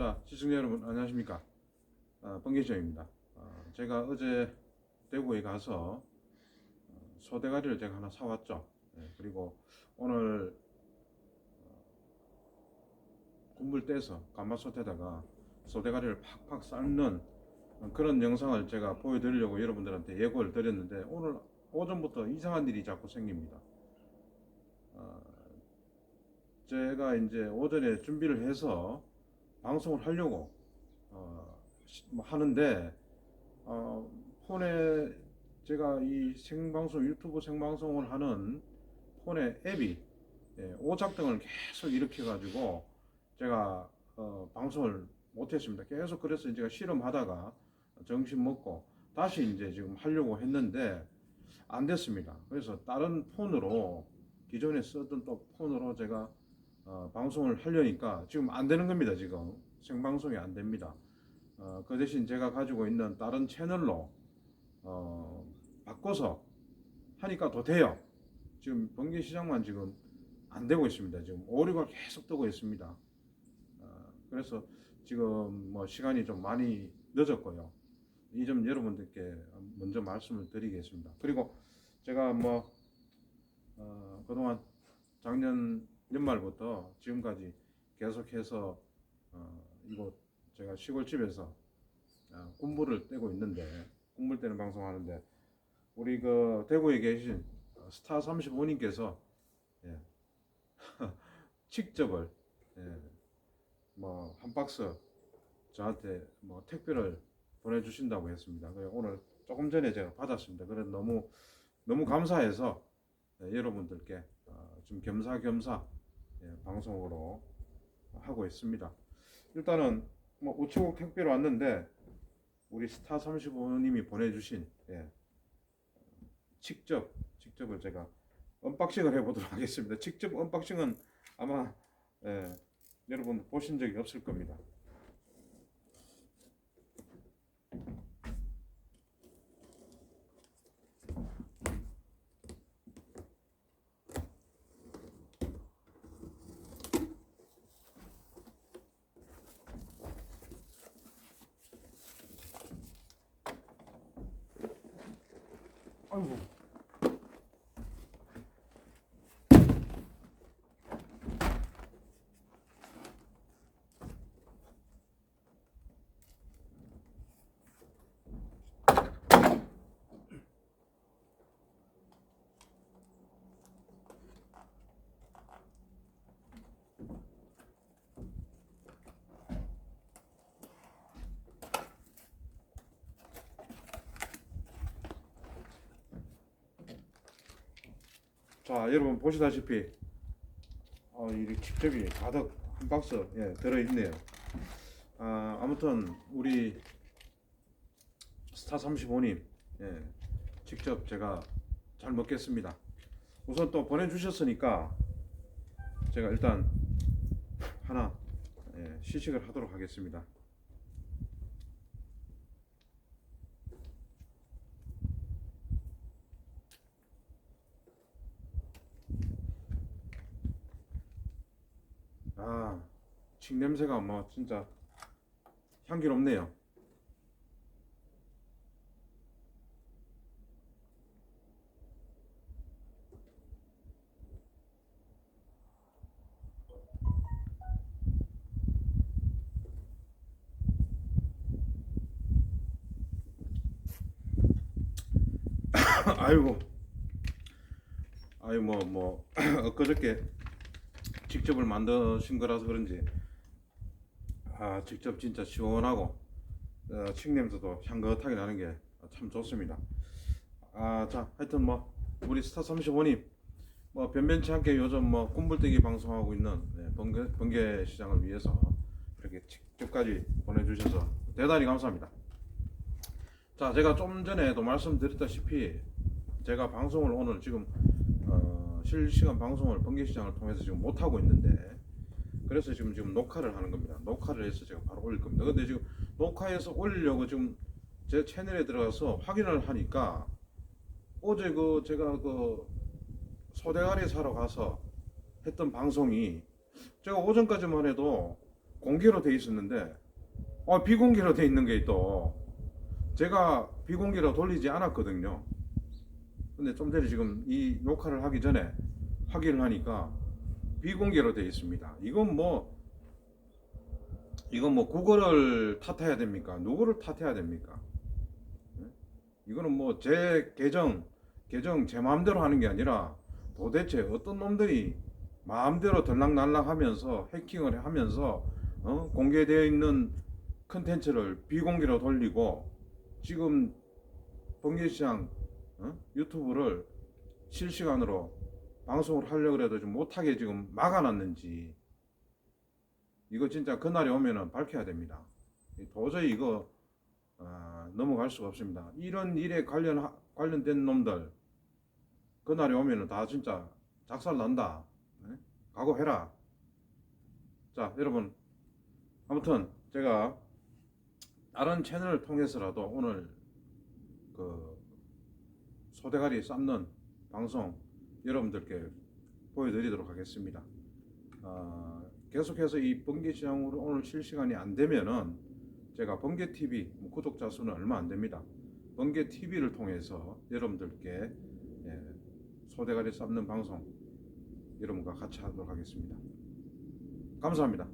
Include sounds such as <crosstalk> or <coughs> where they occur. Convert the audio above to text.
자, 시청자 여러분 안녕하십니까? 아, 번개시장입니다. 아, 제가 어제 대구에 가서 어, 소대가리를 제가 하나 사왔죠. 예, 그리고 오늘 어, 국물 떼서 가마솥에다가 소대가리를 팍팍 삶는 그런 영상을 제가 보여드리려고 여러분들한테 예고를 드렸는데 오늘 오전부터 이상한 일이 자꾸 생깁니다. 아, 제가 이제 오전에 준비를 해서 방송을 하려고 어, 시- 뭐 하는데 어, 폰에 제가 이 생방송 유튜브 생방송을 하는 폰에 앱이 예, 오작등을 계속 일으켜 가지고 제가 어, 방송을 못했습니다. 계속 그래서 제가 실험하다가 정신 먹고 다시 이제 지금 하려고 했는데 안 됐습니다. 그래서 다른 폰으로 기존에 쓰던 또 폰으로 제가 어, 방송을 하려니까 지금 안 되는 겁니다. 지금 생방송이 안 됩니다. 어, 그 대신 제가 가지고 있는 다른 채널로 어, 바꿔서 하니까 더 돼요. 지금 번개 시장만 지금 안 되고 있습니다. 지금 오류가 계속 뜨고 있습니다. 어, 그래서 지금 뭐 시간이 좀 많이 늦었고요. 이 점 여러분들께 먼저 말씀을 드리겠습니다. 그리고 제가 뭐 어, 그동안 작년 연말부터 지금까지 계속해서 어, 이곳 제가 시골집에서 어, 군부를 떼고 있는데 군물 떼는 방송하는데 우리 그 대구에 계신 어, 스타 35님께서 예, <laughs> 직접을 예, 뭐한 박스 저한테 뭐 택배를 보내주신다고 했습니다. 그래서 오늘 조금 전에 제가 받았습니다. 그래 너무 너무 감사해서 예, 여러분들께 어, 좀 겸사겸사 예, 방송으로 하고 있습니다. 일단은 뭐 우체국 택배로 왔는데 우리 스타 35님이 보내주신 예, 직접 직접을 제가 언박싱을 해보도록 하겠습니다. 직접 언박싱은 아마 예, 여러분 보신 적이 없을 겁니다. 아이고. 자, 여러분 보시다시피 어, 이 직접이 가득 한 박스 예, 들어 있네요. 아, 아무튼 우리 스타 35님 예, 직접 제가 잘 먹겠습니다. 우선 또 보내주셨으니까 제가 일단 하나 예, 시식을 하도록 하겠습니다. 아, 칡 냄새가 뭐 진짜 향기롭네요. <coughs> 아이고, 아유 뭐뭐 <coughs> 엊그저께 직접을 만드신 거라서 그런지 아 직접 진짜 시원하고 어, 칡냄새도 향긋하게 나는 게 참 좋습니다. 아 자 하여튼 뭐 우리 스타 35님 뭐 변변치 않게 요즘 뭐 꿈불떼기 방송하고 있는 네, 번개, 번개 시장을 위해서 이렇게 직접까지 보내주셔서 대단히 감사합니다. 자 제가 좀 전에도 말씀드렸다시피 제가 방송을 오늘 지금 어, 실시간 방송을 번개시장을 통해서 지금 못 하고 있는데 그래서 지금 지금 녹화를 하는 겁니다. 녹화를 해서 제가 바로 올릴 겁니다. 근데 지금 녹화해서 올리려고 지금 제 채널에 들어가서 확인을 하니까 어제 그 제가 그 소대가리 사러 가서 했던 방송이 제가 오전까지만 해도 공개로 돼 있었는데 어, 비공개로 돼 있는 게 또 제가 비공개로 돌리지 않았거든요. 근데 좀 전에 지금 이 녹화를 하기 전에 확인을 하니까 비공개로 돼 있습니다. 이건 뭐 이건 뭐 구글을 탓해야 됩니까? 누구를 탓해야 됩니까? 예? 이거는 뭐 제 계정 계정 제 마음대로 하는 게 아니라 도대체 어떤 놈들이 마음대로 들락날락하면서 해킹을 하면서 어? 공개되어 있는 컨텐츠를 비공개로 돌리고 지금 번개시장 어? 유튜브를 실시간으로 방송을 하려고 해도 좀 못하게 지금 막아놨는지 이거 진짜 그날이 오면은 밝혀야 됩니다. 도저히 이거 아, 넘어갈 수가 없습니다. 이런 일에 관련 관련된 놈들 그날이 오면은 다 진짜 작살 난다. 네? 각오해라. 자, 여러분 아무튼 제가 다른 채널을 통해서라도 오늘 그 소대가리 삶는 방송 여러분들께 보여드리도록 하겠습니다. 아, 계속해서 이 번개 시장으로 오늘 실시간이 안 되면은 제가 번개 TV 구독자 수는 얼마 안 됩니다. 번개 TV를 통해서 여러분들께 예, 소대가리 삶는 방송 여러분과 같이 하도록 하겠습니다. 감사합니다.